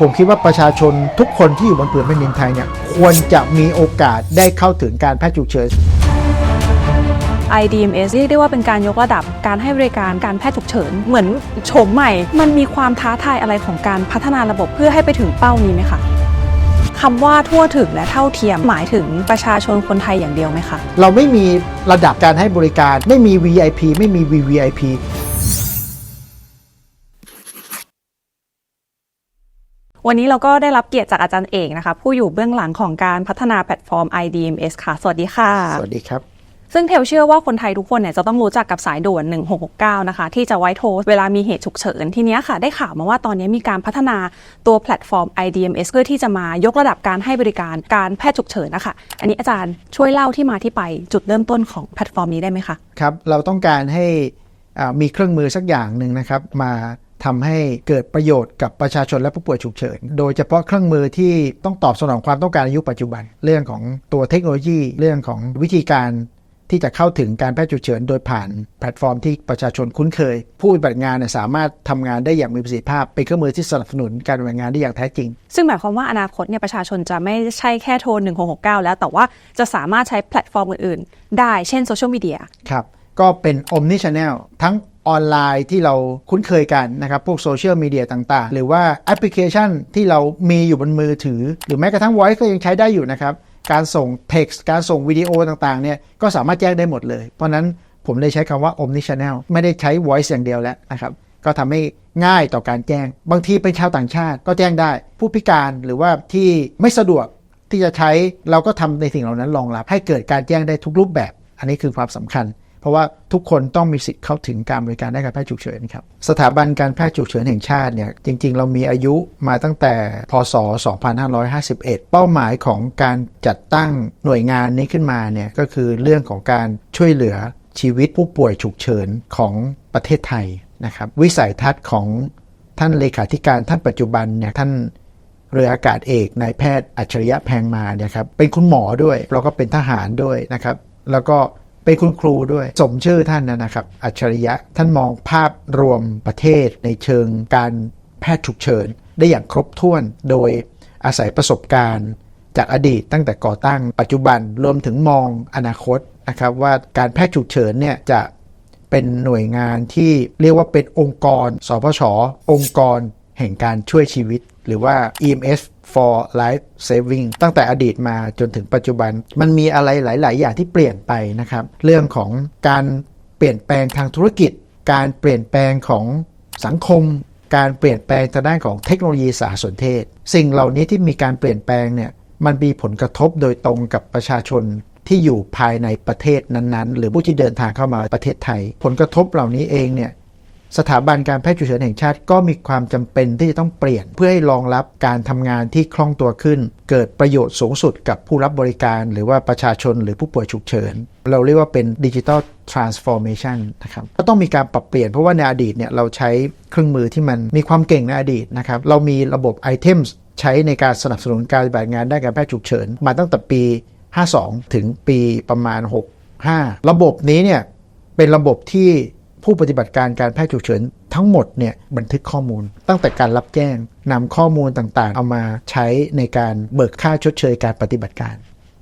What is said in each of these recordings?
ผมคิดว่าประชาชนทุกคนที่อยู่บนผืนแผ่นดินไทยเนี่ยควรจะมีโอกาสได้เข้าถึงการแพทย์ฉุกเฉิน IDMS เรียกได้ว่าเป็นการยกระดับการให้บริการการแพทย์ฉุกเฉิน เหมือนโฉมใหม่ มันมีความท้าทายอะไรของการพัฒนาระบบเพื่อให้ไปถึงเป้านี้ไหมคะคำว่าทั่วถึงและเท่าเทียมหมายถึงประชาชนคนไทยอย่างเดียวไหมคะ เราไม่มีระดับการให้บริการ ไม่มี VIP ไม่มี VVIP วันนี้เราก็ได้รับเกียรติจากอาจารย์เอกนะคะ ผู้อยู่เบื้องหลังของการพัฒนาแพลตฟอร์ม IDMS ค่ะ สวัสดีค่ะ สวัสดีครับ ซึ่งเทลเชื่อว่าคนไทยทุกคนเนี่ยจะต้องรู้จักกับสายด่วน 1669 นะคะ ที่จะไว้โทรเวลามีเหตุฉุกเฉิน ทีเนี้ยค่ะได้ข่าวมาว่าตอนนี้มีการพัฒนาตัวแพลตฟอร์ม IDMS เพื่อที่จะมายกระดับการให้บริการการแพทย์ฉุกเฉินนะคะ อันนี้อาจารย์ช่วยเล่าที่มาที่ไปจุดเริ่มต้นของแพลตฟอร์มนี้ได้ไหมคะ ครับ เราต้องการให้อ่ามีเครื่องมือสักอย่างหนึ่งนะครับมา ทำให้เกิดประโยชน์กับประชาชนและผู้ป่วยฉุกเฉิน โดยเฉพาะเครื่องมือที่ต้องตอบสนองความต้องการในยุปัจจุบัน เรื่องของตัวเทคโนโลยี เรื่องของวิธีการที่จะเข้าถึงการแพทย์ฉุกเฉิน โดยผ่านแพลตฟอร์มที่ประชาชนคุ้นเคย ผู้ปฏิบัติงานสามารถทำงานได้อย่างมีประสิทธิภาพ เป็นเครื่องมือที่สนับสนุนการปฏิบัติงานได้อย่างแท้จริง ซึ่งหมายความว่าอนาคตเนี่ยประชาชนจะไม่ใช่แค่โทร 1669 แล้ว แต่ว่าจะสามารถใช้แพลตฟอร์มอื่นๆ ได้เช่นโซเชียลมีเดียครับก็เป็น Omni Channel ทั้ง ออนไลน์ที่เราคุ้นเคยกันนะครับ พวกโซเชียลมีเดียต่างๆ หรือว่าแอปพลิเคชันที่เรามีอยู่บนมือถือ หรือแม้กระทั่ง Voice ก็ยังใช้ได้อยู่นะครับ การส่ง Text การส่งวิดีโอต่างๆเนี่ยก็สามารถแจ้งได้หมดเลย เพราะนั้นผมเลยใช้คำว่า Omni Channel ไม่ได้ใช้ Voice อย่างเดียวแล้วนะครับ ก็ทำให้ง่ายต่อการแจ้ง บางทีเป็นชาวต่างชาติก็แจ้งได้ ผู้พิการหรือว่าที่ไม่สะดวกที่จะใช้เราก็ทำในสิ่งเหล่านั้นรองรับ ให้เกิดการแจ้งได้ทุกรูปแบบ อันนี้คือความสำคัญ ราะว่าทุกคนต้องมีสิทธิ์เข้าถึงการบริการด้านการแพทย์ฉุกเฉินครับสถาบันการแพทย์ฉุกเฉินแห่งชาติเนี่ยจริง ๆ เรามีอายุมาตั้งแต่พศ 2551 เป้าหมายของการจัดตั้งหน่วยงานนี้ขึ้นมาเนี่ยก็คือเรื่องของการช่วยเหลือชีวิตผู้ป่วยฉุกเฉินของประเทศไทยนะครับวิสัยทัศน์ของท่านเลขาธิการท่านปัจจุบันเนี่ยท่านเรืออากาศเอกนายแพทย์อัจฉริยะแพงมาเนี่ยครับเป็นคุณหมอด้วยแล้วก็เป็นทหารด้วยนะครับแล้วก็ เป็นคุณครูด้วย สมชื่อท่านนะครับ อัจฉริยะท่านมองภาพรวมประเทศในเชิงการแพทย์ฉุกเฉิน ได้อย่างครบถ้วนโดยอาศัยประสบการณ์ จากอดีตตั้งแต่ก่อตั้งปัจจุบันรวมถึงมองอนาคตนะครับว่าการแพทย์ฉุกเฉินเนี่ยจะเป็นหน่วยงานที่เรียกว่าเป็นองค์กร สพช องค์กรแห่งการช่วยชีวิต หรือว่า EMS for life saving ตั้งแต่อดีตมาจนถึงปัจจุบัน มันมีอะไรหลาย ๆ อย่างที่เปลี่ยนไปนะครับ เรื่องของการเปลี่ยนแปลงทางธุรกิจ การเปลี่ยนแปลงของสังคม การเปลี่ยนแปลงทางด้านของเทคโนโลยีสารสนเทศ สิ่งเหล่านี้ที่มีการเปลี่ยนแปลงเนี่ยมันมีผลกระทบโดยตรงกับประชาชนที่อยู่ภายในประเทศนั้น ๆ หรือผู้ที่เดินทางเข้ามาประเทศไทย ผลกระทบเหล่านี้เองเนี่ย สถาบันการแพทย์ฉุกเฉินแห่งชาติก็มีความจำเป็นที่จะต้องเปลี่ยน เพื่อให้รองรับการทำงานที่คล่องตัวขึ้น เกิดประโยชน์สูงสุดกับผู้รับบริการ หรือว่าประชาชนหรือผู้ป่วยฉุกเฉิน เราเรียกว่าเป็นดิจิ t a ลทรานส์ฟอร์เมชันนะครับก็ต้องมีการปรับเปลี่ยนเพราะว่าในอดีตเนี่ยเราใช้เครื่องมือที่มันมีความเก่งในอดีตนะครับเรามีระบบไอเทมใช้ในการสนับสนุนการปฏิบัติงานด้านการแพทย์ฉุกเฉิน มาตั้งแต่ปี 52 ถึงปีประมาณ 65 ระบบนี้เนี่ยเป็นระบบที่ ผู้ปฏิบัติการการแพทย์ฉุกเฉินทั้งหมดเนี่ยบันทึกข้อมูล ตั้งแต่การรับแจ้งนำข้อมูลต่างๆ เอามาใช้ในการเบิกค่าชดเชยการปฏิบัติการ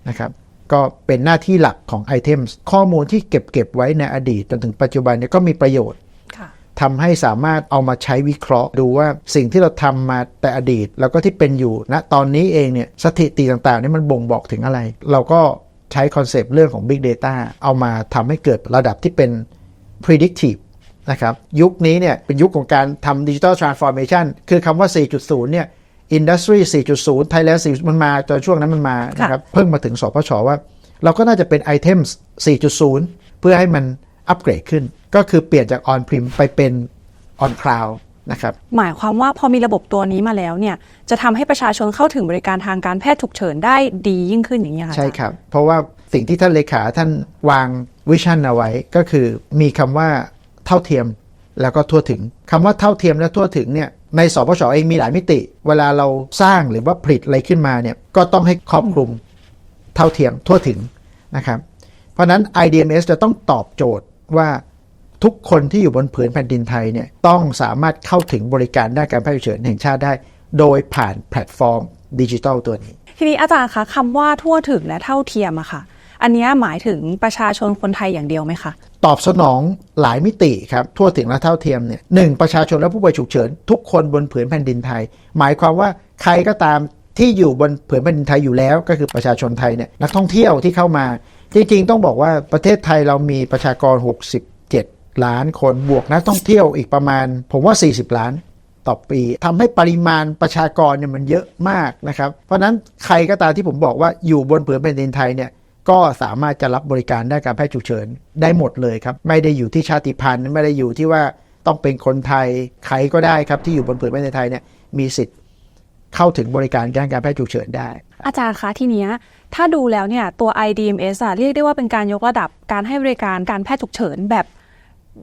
นะครับก็เป็นหน้าที่หลักของ Items ข้อมูลที่เก็บเก็บไว้ในอดีตจนถึงปัจจุบันเนี่ยก็มีประโยชน์ค่ะทำให้สามารถเอามาใช้วิเคราะห์ ดูว่าสิ่งที่เราทำมาแต่อดีต แล้วก็ที่เป็นอยู่ณตอนนี้เองเนี่ยสถิติต่างๆนี่มันบ่งบอกถึงอะไร เราก็ใช้คอนเซปต์เรื่องของ Big Data เอามาทำให้เกิดระดับที่เป็น predictive นะครับยุคนี้เนี่ยเป็นยุคของการทำ Digital Transformation คือคำว่า 4.0 เนี่ย Industry 4.0 Thailand 4.0มันมาตอนช่วงนั้นมันมานะครับเพิ่งมาถึงสพชว่า เราก็น่าจะเป็น Items 4.0 เพื่อให้มันอัปเกรดขึ้น ก็คือเปลี่ยนจาก On Prem ไปเป็น On Cloud นะครับหมายความว่าพอมีระบบตัวนี้มาแล้วเนี่ยจะทำให้ประชาชนเข้าถึงบริการทางการแพทย์ฉุกเฉินได้ดียิ่งขึ้นอย่างนี้ยค่ะใช่ครับ เพราะว่าสิ่งที่ท่านเลขาท่านวาง วิชั่นเอาไว้ก็คือมีคำว่าเท่าเทียมแล้วก็ทั่วถึงคำว่าเท่าเทียมและทั่วถึงเนี่ยในสพชเองมีหลายมิติ เวลาเราสร้างหรือว่าผลิตอะไรขึ้นมาเนี่ยก็ต้องให้ครอบคลุมเท่าเทียมทั่วถึงนะครับเพราะนั้น IDMS จะต้องตอบโจทย์ว่าทุกคนที่อยู่บนผืนแผ่นดินไทยเนี่ยต้องสามารถเข้าถึงบริการด้านการแพทย์ฉุกเฉินแห่งชาติได้ โดยผ่านแพลตฟอร์มดิจิทัลตัวนี้ ทีนี้อาจารย์คะคำว่าทั่วถึงและเท่าเทียมอะค่ะ อันนี้หมายถึงประชาชนคนไทยอย่างเดียวไหมคะ ตอบสนองหลายมิติครับ ทั่วถึงและเท่าเทียมเนี่ยหนึ่งประชาชนและผู้ป่วยฉุกเฉิน ทุกคนบนผืนแผ่นดินไทย หมายความว่าใครก็ตามที่อยู่บนผืนแผ่นดินไทยอยู่แล้ว ก็คือประชาชนไทยเนี่ยนักท่องเที่ยวที่เข้ามา จริงๆ ต้องบอกว่าประเทศไทยเรามีประชากร 67 ล้านคนบวกนักท่องเที่ยวอีกประมาณ ผมว่า 40 ล้านต่อปีทำให้ปริมาณประชากรเนี่ยมันเยอะมากนะครับ เพราะฉะนั้นใครก็ตามที่ผมบอกว่าอยู่บนผืนแผ่นดินไทยเนี่ย ก็สามารถจะรับบริการด้านการแพทย์ฉุกเฉินได้หมดเลยครับ ไม่ได้อยู่ที่ชาติพันธุ์ไม่ได้อยู่ที่ว่าต้องเป็นคนไทยใครก็ได้ครับที่อยู่บนผืนแผ่นดินไทยเนี่ยมีสิทธิ์เข้าถึงบริการด้านการแพทย์ฉุกเฉินได้ อาจารย์คะทีเนี้ยถ้าดูแล้วเนี่ยตัว IDMS อะเรียกได้ว่าเป็นการยกระดับการให้บริการการแพทย์ฉุกเฉินแบบ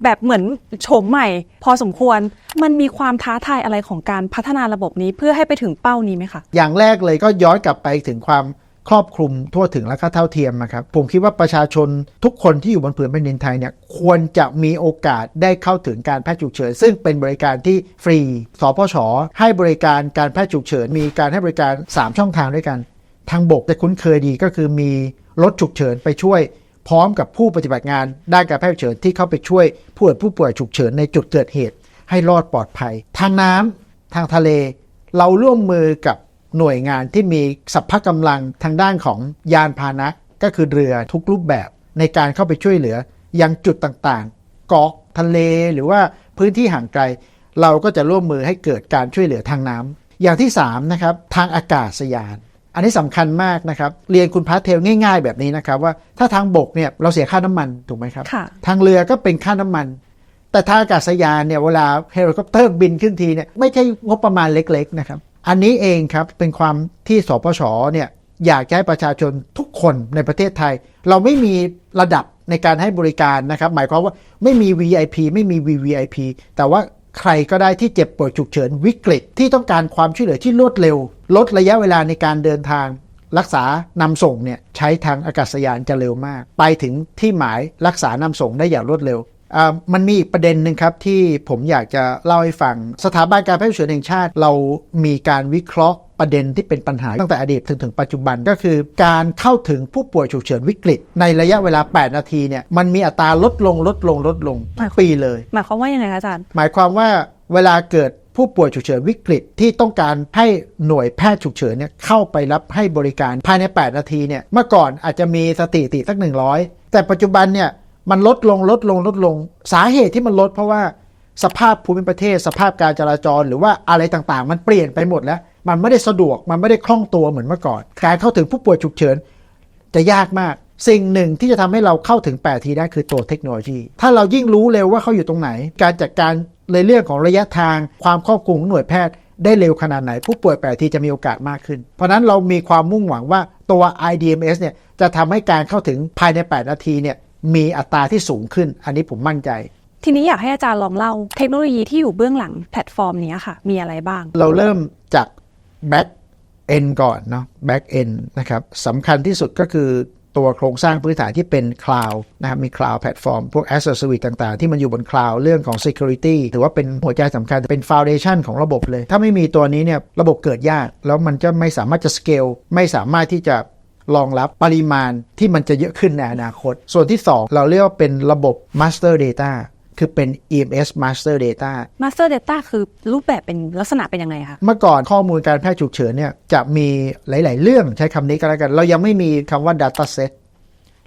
แบบเหมือนโฉมใหม่ พอสมควรมันมีความท้าทายอะไรของการพัฒนาระบบนี้เพื่อให้ไปถึงเป้านี้ไหมคะ อย่างแรกเลยก็ย้อนกลับไปถึงความ ครอบคลุมทั่วถึงและก็เท่าเทียมนะครับ ผมคิดว่าประชาชนทุกคนที่อยู่บนผืนแผ่นดินไทยเนี่ยควรจะมีโอกาสได้เข้าถึงการแพทย์ฉุกเฉิน ซึ่งเป็นบริการที่ฟรี สพช ให้บริการการแพทย์ฉุกเฉิน มีการให้บริการ 3 ช่องทางด้วยกัน ทางบกจะคุ้นเคยดีก็คือมีรถฉุกเฉินไปช่วย พร้อมกับผู้ปฏิบัติงานด้านการแพทย์ฉุกเฉินที่เข้าไปช่วยผู้ป่วยผู้ป่วยฉุกเฉินในจุดเกิดเหตุ ให้รอดปลอดภัย ทางน้ำทางทะเล เราร่วมมือกับ หน่วยงานที่มีสัพพะกำลังทางด้านของยานพาหนะก็คือเรือทุกรูปแบบในการเข้าไปช่วยเหลือยังจุดต่างๆเกาะทะเลหรือว่าพื้นที่ห่างไกล เราก็จะร่วมมือให้เกิดการช่วยเหลือทางน้ำอย่างที่3นะครับทางอากาศยาน อันนี้สำคัญมากนะครับเรียนคุณพาร์ทเทลง่าย ๆ แบบนี้นะครับว่าถ้าทางบกเนี่ยเราเสียค่าน้ำมันถูกไหมครับค่ะทางเรือก็เป็นค่าน้ำมัน แต่ทางอากาศยานเนี่ยเวลาเฮลิคอปเตอร์บินขึ้นทีเนี่ยไม่ใช่งบประมาณเล็กๆนะครับ อันนี้เองครับเป็นความที่สปชเนี่ยอยากให้ประชาชนทุกคนในประเทศไทย เราไม่มีระดับในการให้บริการนะครับ หมายความว่าไม่มี VIP ไม่มี VVIP แต่ว่าใครก็ได้ที่เจ็บป่วยฉุกเฉินวิกฤตที่ต้องการความช่วยเหลือที่รวดเร็ว ลดระยะเวลาในการเดินทาง รักษานำส่งเนี่ยใช้ทางอากาศยานจะเร็วมาก ไปถึงที่หมายรักษานำส่งได้อย่างรวดเร็ว มันมีอีกประเด็นหนึ่งครับที่ผมอยากจะเล่าให้ฟัง สถาบันการแพทย์ฉุกเฉินแห่งชาติ เรามีการวิเคราะห์ประเด็นที่เป็นปัญหาตั้งแต่อดีตถึงถึงปัจจุบันก็คือ การเข้าถึงผู้ป่วยฉุกเฉินวิกฤต ในระยะเวลา 8 นาทีเนี่ยมันมีอัตราลดลงลดลงลดลงทุกปีเลย หมายความว่ายังไงคะอาจารย์ หมายความว่าเวลาเกิดผู้ป่วยฉุกเฉินวิกฤตที่ต้องการให้หน่วยแพทย์ฉุกเฉินเนี่ยเข้าไปรับให้บริการภายใน 8 นาทีเนี่ยเมื่อก่อนอาจจะมีสถิติสัก 100 แต่ปัจจุบันเนี่ย มันลดลงลดลงลดลง สาเหตุที่มันลดเพราะว่าสภาพภูมิประเทศ สภาพการจราจรหรือว่าอะไรต่างๆ มันเปลี่ยนไปหมดแล้ว มันไม่ได้สะดวกมันไม่ได้คล่องตัวเหมือนเมื่อก่อน การเข้าถึงผู้ป่วยฉุกเฉินจะยากมาก สิ่งหนึ่งที่จะทำให้เราเข้าถึง 8 ทีได้คือตัวเทคโนโลยี ถ้าเรายิ่งรู้เร็วว่าเขาอยู่ตรงไหน การจัดการในเรื่องของระยะทาง ความครอบคลุมของหน่วยแพทย์ได้เร็วขนาดไหน ผู้ป่วย 8 ทีจะมีโอกาสมากขึ้น เพราะนั้นเรามีความมุ่งหวังว่าตัว IDMS เนี่ยจะทำให้การเข้าถึงภายใน 8 นาทีเนี่ย มีอัตราที่สูงขึ้น อันนี้ผมมั่นใจ ทีนี้อยากให้อาจารย์ลองเล่าเทคโนโลยีที่อยู่เบื้องหลังแพลตฟอร์มนี้ค่ะ มีอะไรบ้าง เราเริ่มจาก back end ก่อนเนาะ back end นะครับสำคัญที่สุดก็คือตัวโครงสร้างพื้นฐานที่เป็น cloud นะครับมี cloud platform พวก as a service ต่างๆ ที่มันอยู่บน cloud เรื่องของ security ถือว่าเป็นหัวใจสำคัญ เป็น foundation ของระบบเลย ถ้าไม่มีตัวนี้เนี่ยระบบเกิดยาก แล้วมันจะไม่สามารถจะ scale ไม่สามารถที่จะ รองรับปริมาณที่มันจะเยอะขึ้นในอนาคต ส่วนที่ 2 เราเรียกว่าเป็นระบบ master data คือเป็น EMS master data Master Data คือรูปแบบเป็นลักษณะเป็นยังไงคะ เมื่อก่อนข้อมูลการแพทย์ฉุกเฉินเนี่ยจะมีหลาย ๆ เรื่องใช้คำนี้ก็แล้วกัน เรายังไม่มีคำว่า data set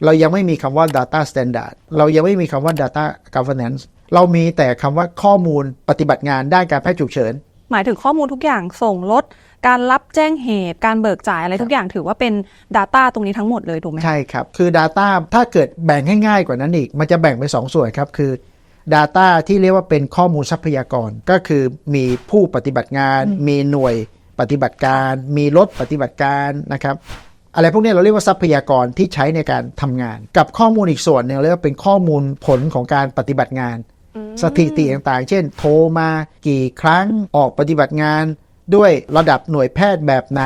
เรายังไม่มีคำว่า data standard เรายังไม่มีคำว่า data governance เรามีแต่คำว่าข้อมูลปฏิบัติงานด้านการแพทย์ฉุกเฉิน หมายถึงข้อมูลทุกอย่างส่งรถ การรับแจ้งเหตุ การเบิกจ่ายอะไรทุกอย่างถือว่าเป็น Data ตรงนี้ทั้งหมดเลยถูกไหมคะใช่ครับ คือ Data ถ้าเกิดแบ่งให้ง่ายกว่านั้นอีก มันจะแบ่งเป็น2ส่วนครับ คือ Data ที่เรียกว่าเป็นข้อมูลทรัพยากร ก็คือมีผู้ปฏิบัติงาน มีหน่วยปฏิบัติการ มีรถปฏิบัติการนะครับอะไรพวกนี้เราเรียกว่าทรัพยากรที่ใช้ในการทำงาน กับข้อมูลอีกส่วนหนึงเรียกว่าเป็นข้อมูลผลของการปฏิบัติงาน สถิติต่างๆ เช่น โทรมากี่ครั้งออกปฏิบัติงาน ด้วยระดับหน่วยแพทย์แบบไหน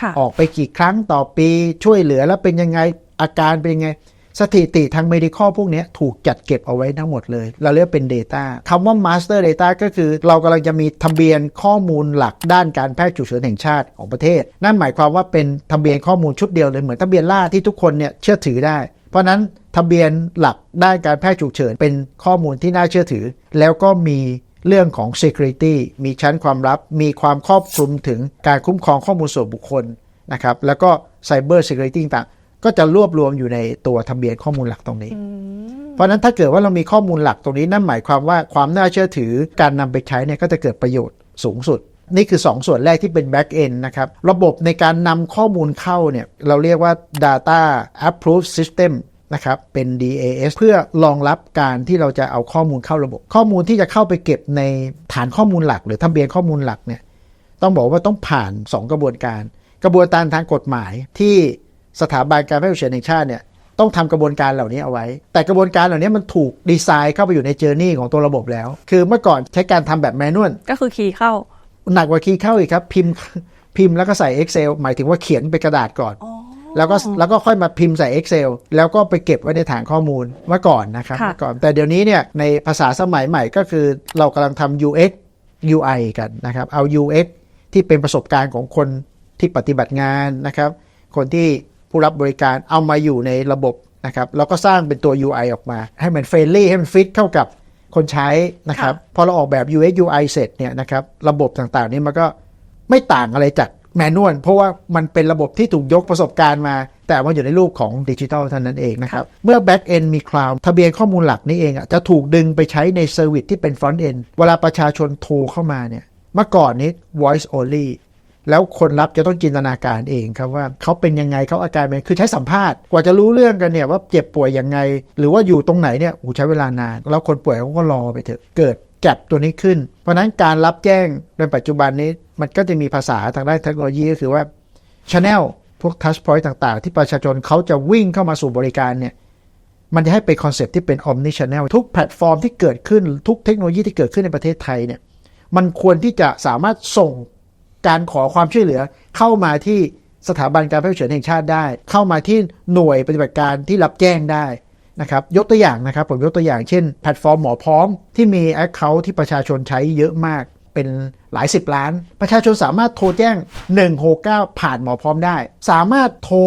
ค่ะออกไปกี่ครั้งต่อปี ช่วยเหลือแล้วเป็นยังไงอาการเป็นยังไง สถิติทาง medical พวกเนี้ยถูกจัดเก็บเอาไว้ทั้งหมดเลย เราเรียกเป็น data คำว่า master data ก็คือเรากำลังจะมีทะเบียนข้อมูลหลักด้านการแพทย์ฉุกเฉินแห่งชาติของประเทศ นั่นหมายความว่าเป็นทะเบียนข้อมูลชุดเดียวเลยเหมือนทะเบียนล่าที่ทุกคนเนี่ยเชื่อถือได้ เพราะฉะนั้นทะเบียนหลักด้านการแพทย์ฉุกเฉินเป็นข้อมูลที่น่าเชื่อถือ แล้วก็มี เรื่องของ security มีชั้นความลับ มีความครอบคลุมถึงการคุ้มครองข้อมูลส่วนบุคคลนะครับ แล้วก็ cyber security ต่างๆก็จะรวบรวมอยู่ในตัวทะเบียนข้อมูลหลักตรงนี้ เพราะฉะนั้นถ้าเกิดว่าเรามีข้อมูลหลักตรงนี้นั่นหมายความว่าความน่าเชื่อถือการนำไปใช้เนี่ยก็จะเกิดประโยชน์สูงสุด นี่คือ 2 ส่วนแรกที่เป็น back end นะครับ ระบบในการนำข้อมูลเข้าเนี่ยเราเรียกว่า data approve system นะครับเป็น DAS เพื่อรองรับการที่เราจะเอาข้อมูลเข้าระบบ ข้อมูลที่จะเข้าไปเก็บในฐานข้อมูลหลัก หรือทะเบียนข้อมูลหลักเนี่ยต้องบอกว่าต้องผ่าน 2 กระบวนการ กระบวนการทางกฎหมายที่สถาบันการแพทย์ฉุกเฉินแห่งชาติเนี่ยต้องทำกระบวนการเหล่านี้เอาไว้ แต่กระบวนการเหล่านี้มันถูกดีไซน์เข้าไปอยู่ในเจอร์นี่ของตัวระบบแล้ว คือเมื่อก่อนใช้การทำแบบแมนนวลก็คือคีย์เข้า หนักกว่าคีย์เข้าอีกครับ พิมพ์พิมพ์แล้วก็ใส่ Excel หมายถึงว่าเขียนเป็นกระดาษก่อน แล้วก็แล้วก็ค่อยมาพิมพ์ใส่ Excel แล้วก็ไปเก็บไว้ในฐานข้อมูลเมื่อก่อนนะครับค่ะเมื่อก่อนแต่เดี๋ยวนี้เนี่ยในภาษาสมัยใหม่ก็คือเรากำลังทำ UX UI กันนะครับเอา UX ที่เป็นประสบการณ์ของคนที่ปฏิบัติงานนะครับ คนที่ผู้รับบริการเอามาอยู่ในระบบนะครับแล้วก็สร้างเป็นตัว UI ออกมา ให้มันเฟรนลี่ให้มันฟิตเข้ากับคนใช้นะครับ พอเราออกแบบ UX UI เสร็จเนี่ยนะครับ ระบบต่างๆ นี่มันก็ไม่ต่างอะไรจาก แมนนวลเพราะว่ามันเป็นระบบที่ถูกยกประสบการณ์มา แต่ว่าอยู่ในรูปของดิจิทัลเท่านั้นเองนะครับ เมื่อ Back End มีคลาวด์ทะเบียนข้อมูลหลักนี่เองอะจะถูกดึงไปใช้ในเซอร์วิสที่เป็น Front End เวลาประชาชนโทรเข้ามาเนี่ยเมื่อก่อนนี้ voice only แล้วคนรับจะต้องจินตนาการเองครับว่าเขาเป็นยังไงเขาอาการเป็นคือใช้สัมภาษณ์กว่าจะรู้เรื่องกันเนี่ยว่าเจ็บป่วยยังไง หรือว่าอยู่ตรงไหนเนี่ยโอ้ใช้เวลานาน แล้วคนป่วยเขาก็รอไปเถอะเกิด แกลบตัวนี้ขึ้น เพราะนั้นการรับแจ้งในปัจจุบันนี้มันก็จะมีภาษาทางด้านเทคโนโลยีก็คือว่า Channel พวก Touch Point ต่างๆ ที่ประชาชนเขาจะวิ่งเข้ามาสู่บริการเนี่ยมันจะให้เป็นคอนเซปที่เป็น Omni Channel ทุกแพลตฟอร์มที่เกิดขึ้นทุกเทคโนโลยีที่เกิดขึ้นในประเทศไทยเนี่ยมันควรที่จะสามารถส่งการขอความช่วยเหลือเข้ามาที่สถาบันการแพทย์ฉุกเฉินแห่งชาติได้ เข้ามาที่หน่วยปฏิบัติการที่รับแจ้งได้ นะครับยกตัวอย่างนะครับผมยกตัวอย่างเช่นแพลตฟอร์มหมอพร้อมที่มี Account ที่ประชาชนใช้เยอะมากเป็นหลายสิบล้าน ประชาชนสามารถโทรแจ้ง 169 ผ่านหมอพร้อมได้ สามารถโทร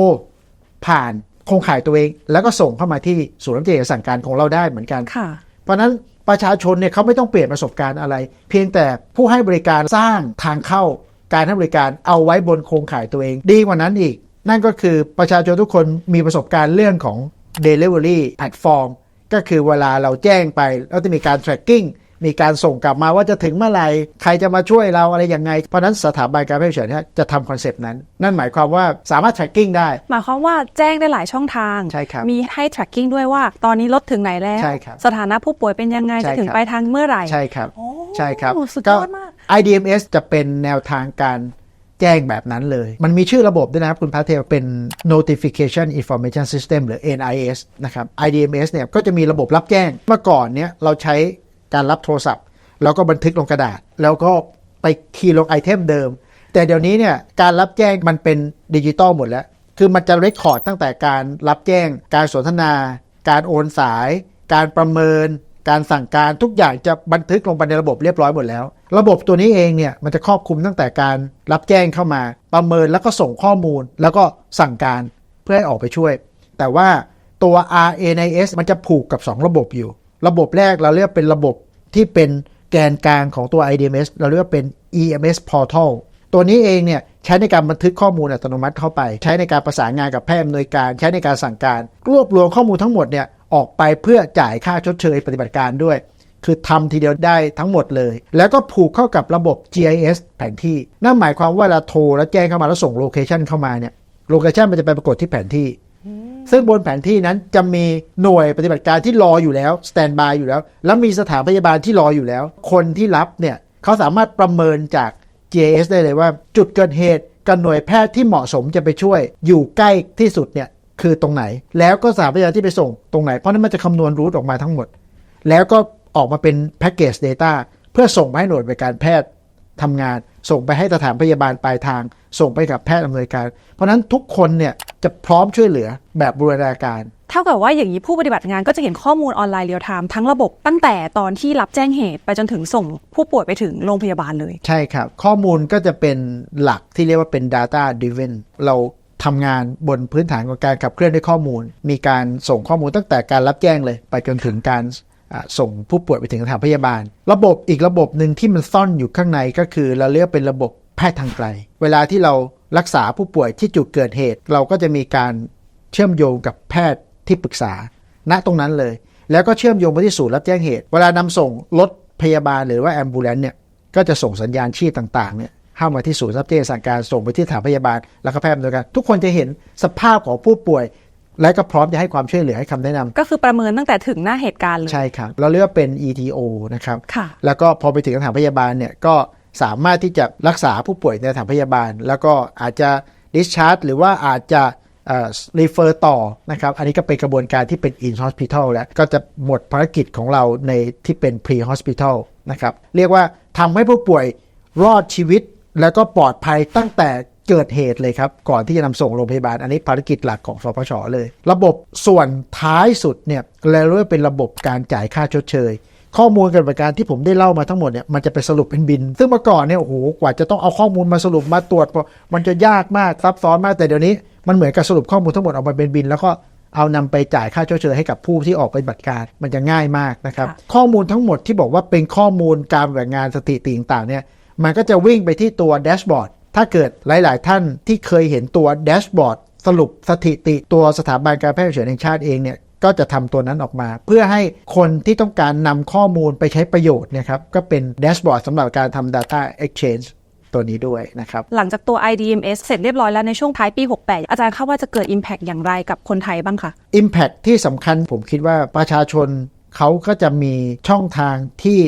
ผ่านโครงข่ายตัวเอง แล้วก็ส่งเข้ามาที่ศูนย์รับแจ้งสั่งการของเราได้เหมือนกันค่ะเพราะฉะนั้นประชาชนเนี่ยเขาไม่ต้องเปลี่ยนประสบการณ์อะไร เพียงแต่ผู้ให้บริการสร้างทางเข้าการให้บริการเอาไว้บนโครงข่ายตัวเอง ดีกว่านั้นอีก นั่นก็คือประชาชนทุกคนมีประสบการณ์เรื่องของ Delivery Platform ก็คือเวลาเราแจ้งไป แล้วจะมีการ tracking มีการส่งกลับมาว่าจะถึงเมื่อไหร่ใครจะมาช่วยเราอะไรยังไง เพราะฉะนั้นสถาบันการแพทย์ฉุกเฉินเนี่ยจะทำคอนเซปต์นั้น นั่นหมายความว่าสามารถ tracking ได้ หมายความว่าแจ้งได้หลายช่องทางใช่ครับมีให้ tracking ด้วยว่าตอนนี้รถถึงไหนแล้ว ใช่ครับ สถานะผู้ป่วยเป็นยังไงใช่จะถึงครับปลายทางเมื่อไหร่ ใช่ครับโอ้ใช่ครับ สุดยอดมาก IDMS จะเป็นแนวทางการ แจ้งแบบนั้นเลย มันมีชื่อระบบด้วยนะครับคุณพาเทลเป็น Notification Information System หรือ NIS นะครับ IDMS เนี่ยก็จะมีระบบรับแจ้ง เมื่อก่อนเนี่ยเราใช้การรับโทรศัพท์ แล้วก็บันทึกลงกระดาษ แล้วก็ไปคีย์ลงไอเทมเดิม แต่เดี๋ยวนี้เนี่ยการรับแจ้งมันเป็นดิจิตอลหมดแล้ว คือมันจะเรคคอร์ดตั้งแต่การรับแจ้ง การสนทนา การโอนสาย การประเมิน การสั่งการทุกอย่างจะบันทึกลงไปในระบบเรียบร้อยหมดแล้ว ระบบตัวนี้เองเนี่ยมันจะครอบคลุมตั้งแต่การรับแจ้งเข้ามา ประเมินแล้วก็ส่งข้อมูล แล้วก็สั่งการเพื่อให้ออกไปช่วย แต่ว่าตัว RNIS มันจะผูกกับ 2 ระบบอยู่ ระบบแรกเราเรียกเป็นระบบที่เป็นแกนกลางของตัว IDMS เราเรียกว่าเป็น EMS Portal ตัวนี้เองเนี่ยใช้ในการบันทึกข้อมูลอัตโนมัติเข้าไป ใช้ในการประสานงานกับแพทย์อำนวยการ ใช้ในการสั่งการ รวบรวมข้อมูลทั้งหมดเนี่ย ออกไปเพื่อจ่ายค่าชดเชยปฏิบัติการด้วย คือทำทีเดียวได้ทั้งหมดเลย แล้วก็ผูกเข้ากับระบบ GIS แผนที่ นั่นหมายความว่าเวลาโทรแล้วแจ้งเข้ามาแล้วส่งโลเคชันเข้ามาเนี่ยโลเคชันมันจะไปปรากฏที่แผนที่ ซึ่งบนแผนที่นั้นจะมีหน่วยปฏิบัติการที่รออยู่แล้วสแตนบายอยู่แล้ว แล้วมีสถานพยาบาลที่รออยู่แล้ว คนที่รับเนี่ยเขาสามารถประเมินจาก GIS ได้เลยว่า จุดเกิดเหตุกับหน่วยแพทย์ที่เหมาะสมจะไปช่วย อยู่ใกล้ที่สุดเนี่ย คือตรงไหน แล้วก็สถานพยาบาลที่ไปส่งตรงไหน เพราะนั้นมันจะคำนวณรูทออกมาทั้งหมด แล้วก็ออกมาเป็นแพ็กเกจ Data เพื่อส่งไปให้หน่วยบริการแพทย์ทำงาน ส่งไปให้สถานพยาบาลปลายทาง ส่งไปกับแพทย์อำนวยการ เพราะฉะนั้นทุกคนเนี่ยจะพร้อมช่วยเหลือแบบบูรณาการเท่ากับว่าอย่างนี้ผู้ปฏิบัติงานก็จะเห็นข้อมูลออนไลน์เรียลไทม์ทั้งระบบตั้งแต่ตอนที่รับแจ้งเหตุไปจนถึงส่งผู้ป่วยไปถึงโรงพยาบาลเลย ใช่ครับ ข้อมูลก็จะเป็นหลักที่เรียกว่าเป็น data driven เรา ทำงานบนพื้นฐานของการขับเคลื่อนด้วยข้อมูล มีการส่งข้อมูลตั้งแต่การรับแจ้งเลย ไปจนถึงการส่งผู้ป่วยไปถึงสถานพยาบาล ระบบอีกระบบหนึ่งที่มันซ่อนอยู่ข้างในก็คือเราเรียกเป็นระบบแพทย์ทางไกล เวลาที่เรารักษาผู้ป่วยที่จุดเกิดเหตุ เราก็จะมีการเชื่อมโยงกับแพทย์ที่ปรึกษา ณตรงนั้นเลย แล้วก็เชื่อมโยงไปที่ศูนย์รับแจ้งเหตุ เวลานำส่งรถพยาบาลหรือว่าแอมบูเลนเนี่ยก็จะส่งสัญญาณชีพต่างๆเนี่ย เข้ามาที่ศูนย์รับแจ้งสั่งการส่งไปที่สถานพยาบาล แล้วก็แพทย์ดำเนินการทุกคนจะเห็นสภาพของผู้ป่วย และก็พร้อมจะให้ความช่วยเหลือให้คำแนะนำก็คือประเมินตั้งแต่ถึงหน้าเหตุการณ์เลยใช่ครับเราเรียกว่าเป็น ETO นะครับค่ะแล้วก็พอไปถึงสถานพยาบาลเนี่ยก็สามารถที่จะรักษาผู้ป่วยในสถานพยาบาล แล้วก็อาจจะ discharge หรือว่าอาจจะเอ่อ refer ต่อนะครับ อันนี้ก็เป็นกระบวนการที่เป็น in hospital แล้ว ก็จะหมดภารกิจของเราในที่เป็น pre hospital นะครับ เรียกว่าทำให้ผู้ป่วยรอดชีวิต แล้วก็ปลอดภัยตั้งแต่เกิดเหตุเลยครับ ก่อนที่จะนำส่งโรงพยาบาล อันนี้ภารกิจหลักของสพชเลย ระบบส่วนท้ายสุดเนี่ยเราเรียกว่าเป็นระบบการจ่ายค่าชดเชย ข้อมูลการบริการที่ผมได้เล่ามาทั้งหมดเนี่ยมันจะไปสรุปเป็นบิน ซึ่งเมื่อก่อนเนี่ยโอ้โหกว่าจะต้องเอาข้อมูลมาสรุปมาตรวจ มันจะยากมากซับซ้อนมากแต่เดี๋ยวนี้ มันเหมือนกับสรุปข้อมูลทั้งหมดออกมาเป็นบิน แล้วก็เอานำไปจ่ายค่าชดเชยให้กับผู้ที่ออกปฏิบัติการมันจะง่ายมากนะครับค่ะข้อมูลทั้งหมดที่บอกว่าเป็นข้อมูลการแบ่งงานสถิติต่างๆเนี่ย มันก็จะวิ่งไปที่ตัวแดชบอร์ดถ้าเกิดหลาย ๆ ท่านที่เคยเห็นตัวแดชบอร์ดสรุปสถิติตัวสถาบันการแพทย์ฉุกเฉินแห่งชาติเองเนี่ยก็จะทำตัวนั้นออกมา เพื่อให้คนที่ต้องการนำข้อมูลไปใช้ประโยชน์เนะครับก็เป็นแดชบอร์ดสำหรับการทำ Data Exchange ตัวนี้ด้วยนะครับ หลังจากตัว IDMS เสร็จเรียบร้อยแล้วในช่วงท้ายปี 68 อาจารย์คาดว่าจะเกิด Impact อย่างไรกับคนไทยบ้างคะ Impact ที่สำคัญผมคิดว่าประชาชนเขาก็จะมีช่องทางที่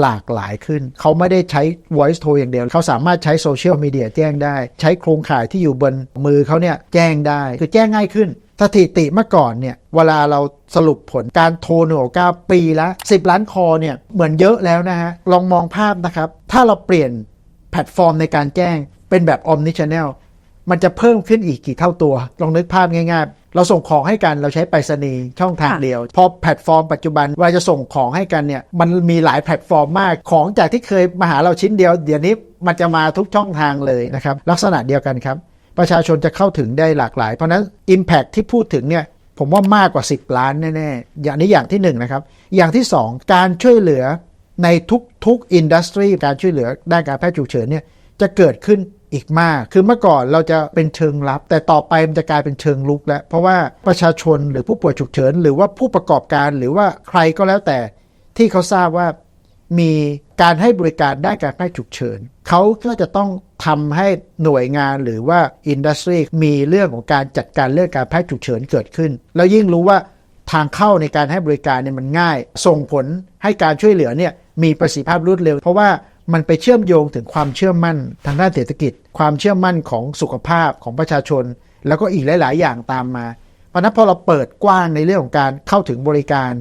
หลากหลายขึ้น เขาไม่ได้ใช้ voice t o อย่างเดียว เขาสามารถใช้โซเชียลมีเดียแจ้งได้ ใช้โครงข่ายที่อยู่บนมือเขาเนี่ยแจ้งได้ คือแจ้งง่ายขึ้นสถิติเมื่อก่อนเนี่ยเวลาเราสรุปผลการโทรหนึ่งเก้าปีละ10 ล้านคอเนี่ยเหมือนเยอะแล้วนะฮะ ลองมองภาพนะครับ ถ้าเราเปลี่ยนแพลตฟอร์มในการแจ้งเป็นแบบ omni channel มันจะเพิ่มขึ้นอีกกี่เท่าตัว ลองนึกภาพง่ายๆ เราส่งของให้กันเราใช้ไปรษณีย์ช่องทางค่ะเดียว พอแพลตฟอร์มปัจจุบันเวลาจะส่งของให้กันเนี่ยมันมีหลายแพลตฟอร์มมากของจากที่เคยมาหาเราชิ้นเดียว เดี๋ยวนี้มันจะมาทุกช่องทางเลยนะครับลักษณะเดียวกันครับ ประชาชนจะเข้าถึงได้หลากหลาย เพราะฉะนั้น Impact ที่พูดถึงเนี่ยผมว่ามากกว่า 10 ล้านแน่ๆอย่างนี้อย่างที่หนึ่งนะครับอย่างที่สองการช่วยเหลือในทุกๆอินดัสทรีการช่วยเหลือด้านการแพทย์ฉุกเฉินเนี่ยจะเกิดขึ้น อีกมาก คือเมื่อก่อนเราจะเป็นเชิงลับ แต่ต่อไปมันจะกลายเป็นเชิงลุกแล้ว เพราะว่าประชาชนหรือผู้ป่วยฉุกเฉิน หรือว่าผู้ประกอบการหรือว่าใครก็แล้วแต่ที่เขาทราบว่ามีการให้บริการด้านการแพทย์ฉุกเฉินเขาก็จะต้องทำให้หน่วยงานหรือว่าอินดัสทรีมีเรื่องของการจัดการเรื่องการแพทย์ฉุกเฉินเกิดขึ้น แล้วยิ่งรู้ว่าทางเข้าในการให้บริการเนี่ยมันง่าย ส่งผลให้การช่วยเหลือเนี่ยมีประสิทธิภาพรวดเร็ว เพราะว่า มันไปเชื่อมโยงถึงความเชื่อมั่นทางด้านเศรษฐกิจ ความเชื่อมั่นของสุขภาพของประชาชน แล้วก็อีกหลาย ๆ อย่างตามมาเพราะฉะนั้นพอเราเปิดกว้างในเรื่องของการเข้าถึงบริการ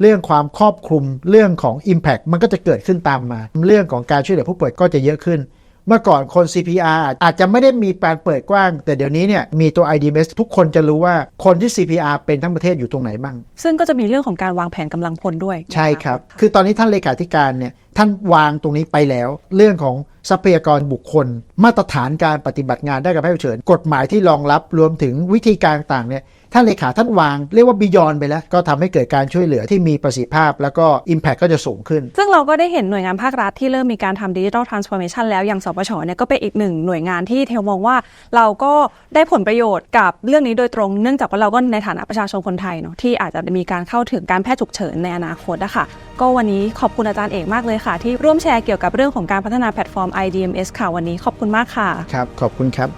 เรื่องความครอบคลุมเรื่องของ Impact มันก็จะเกิดขึ้นตามมา เรื่องของการช่วยเหลือผู้ป่วยก็จะเยอะขึ้น เมื่อก่อนคน CPR อาจจะไม่ได้มีการเปิดกว้าง แต่เดี๋ยวนี้เนี่ยมีตัว IDMS ทุกคนจะรู้ว่าคนที่ CPR เป็นทั้งประเทศอยู่ตรงไหนบ้าง ซึ่งก็จะมีเรื่องของการวางแผนกำลังพลด้วย ใช่ครับ คือตอนนี้ท่านเลขาธิการเนี่ย ท่านวางตรงนี้ไปแล้ว เรื่องของทรัพยากรบุคคล มาตรฐานการปฏิบัติงานได้กับแพทย์ฉุกเฉินกฎหมายที่รองรับรวมถึงวิธีการต่างเนี่ยท่านเลขาท่านวางเรียกว่าบิยอนไปแล้ว ก็ทำให้เกิดการช่วยเหลือที่มีประสิทธิภาพ แล้วก็ Impact ก็จะสูงขึ้น ซึ่งเราก็ได้เห็นหน่วยงานภาครัฐที่เริ่มมีการทำดิจิทัลทรานส์ฟอร์เมชันแล้วอย่างสปชเนี่ยก็เป็นอีกหนึ่งหน่วยงานที่เทลมองว่าเราก็ได้ผลประโยชน์กับเรื่องนี้โดยตรง เนื่องจากว่าเราก็ในฐานะประชาชนคนไทยเนาะที่อาจจะมีการเข้าถึงการแพทย์ฉุกเฉินในอนาคตนะคะก็วันนี้ขอบคุณอาจารย์เอกมากเลยค่ะ ที่ร่วมแชร์เกี่ยวกับเรื่องของการพัฒนาแพลตฟอร์ม IDMS ค่ะวันนี้ขอบคุณมากค่ะ ครับ ขอบคุณครับ